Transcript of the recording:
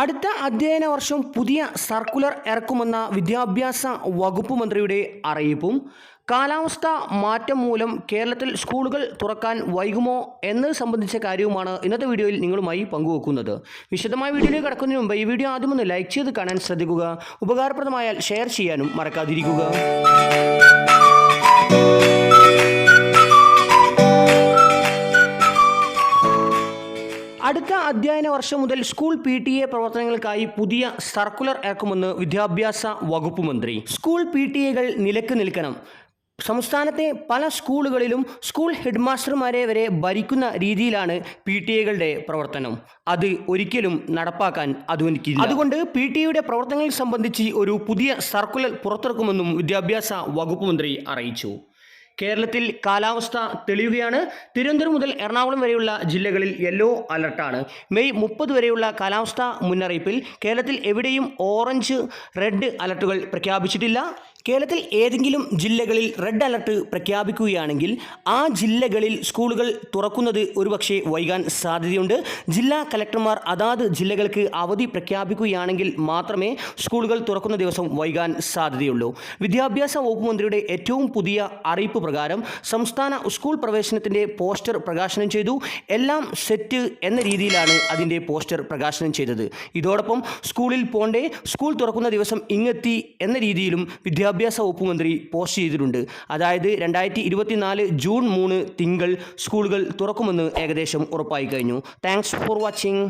അടുത്ത അധ്യയന വർഷം പുതിയ സർക്കുലർ ഇറക്കുമെന്ന വിദ്യാഭ്യാസ വകുപ്പ് മന്ത്രിയുടെ അറിയിപ്പും. കാലാവസ്ഥ മാറ്റം മൂലം കേരളത്തിൽ സ്കൂളുകൾ തുറക്കാൻ വൈകുമോ എന്നത് സംബന്ധിച്ച കാര്യവുമാണ് ഇന്നത്തെ വീഡിയോയിൽ നിങ്ങളുമായി പങ്കുവെക്കുന്നത്. വിശദമായ വീഡിയോയിൽ കടക്കുന്നതിന് മുമ്പ് ഈ വീഡിയോ ആദ്യം ഒന്ന് ലൈക്ക് ചെയ്ത് കാണാൻ ശ്രദ്ധിക്കുക. ഉപകാരപ്രദമായാൽ ഷെയർ ചെയ്യാനും മറക്കാതിരിക്കുക. അടുത്ത അധ്യയന വർഷം മുതൽ സ്കൂൾ പി ടി എ പ്രവർത്തനങ്ങൾക്കായി പുതിയ സർക്കുലർ ഇറക്കുമെന്ന് വിദ്യാഭ്യാസ വകുപ്പ് മന്ത്രി. സ്കൂൾ പി ടി എകൾ നിലയ്ക്ക് നിൽക്കണം. സംസ്ഥാനത്തെ പല സ്കൂളുകളിലും സ്കൂൾ ഹെഡ്മാസ്റ്റർമാരെ വരെ ഭരിക്കുന്ന രീതിയിലാണ് പി ടി എകളുടെ പ്രവർത്തനം. അത് ഒരിക്കലും നടപ്പാക്കാൻ അധ്വാനിക്കില്ല അതുകൊണ്ട് പി ടി എയുടെ പ്രവർത്തനങ്ങൾ സംബന്ധിച്ച് ഒരു പുതിയ സർക്കുലർ പുറത്തിറക്കുമെന്നും വിദ്യാഭ്യാസ വകുപ്പ് മന്ത്രി അറിയിച്ചു. കേരളത്തിൽ കാലാവസ്ഥ തെളിയുകയാണ്. തിരുവനന്തപുരം മുതൽ എറണാകുളം വരെയുള്ള ജില്ലകളിൽ യെല്ലോ അലർട്ടാണ് മെയ് മുപ്പത് വരെയുള്ള കാലാവസ്ഥാ മുന്നറിയിപ്പിൽ കേരളത്തിൽ എവിടെയും ഓറഞ്ച് റെഡ് അലർട്ടുകൾ പ്രഖ്യാപിച്ചിട്ടില്ല. കേരളത്തിൽ ഏതെങ്കിലും ജില്ലകളിൽ റെഡ് അലർട്ട് പ്രഖ്യാപിക്കുകയാണെങ്കിൽ ആ ജില്ലകളിൽ സ്കൂളുകൾ തുറക്കുന്നത് ഒരുപക്ഷെ വൈകാൻ സാധ്യതയുണ്ട്. ജില്ലാ കലക്ടർമാർ അതാത് ജില്ലകൾക്ക് അവധി പ്രഖ്യാപിക്കുകയാണെങ്കിൽ മാത്രമേ സ്കൂളുകൾ തുറക്കുന്ന ദിവസം വൈകാൻ സാധ്യതയുള്ളൂ. വിദ്യാഭ്യാസ വകുപ്പ് മന്ത്രിയുടെ ഏറ്റവും പുതിയ അറിയിപ്പ് പ്രകാരം സംസ്ഥാന സ്കൂൾ പ്രവേശനത്തിന്റെ പോസ്റ്റർ പ്രകാശനം ചെയ്തു. എല്ലാം സെറ്റ് എന്ന രീതിയിലാണ് അതിന്റെ പോസ്റ്റർ പ്രകാശനം ചെയ്തത്. ഇതോടൊപ്പം സ്കൂളിൽ പോണ്ടേ സ്കൂൾ തുറക്കുന്ന ദിവസം ഇങ്ങെത്തി എന്ന രീതിയിലും വിദ്യാഭ്യാസ വകുപ്പ് മന്ത്രി പോസ്റ്റ് ചെയ്തിട്ടുണ്ട്. അതായത് രണ്ടായിരത്തി ജൂൺ മൂന്ന് തിങ്കൾ സ്കൂളുകൾ തുറക്കുമെന്ന് ഏകദേശം ഉറപ്പായി കഴിഞ്ഞു. Thanks for watching.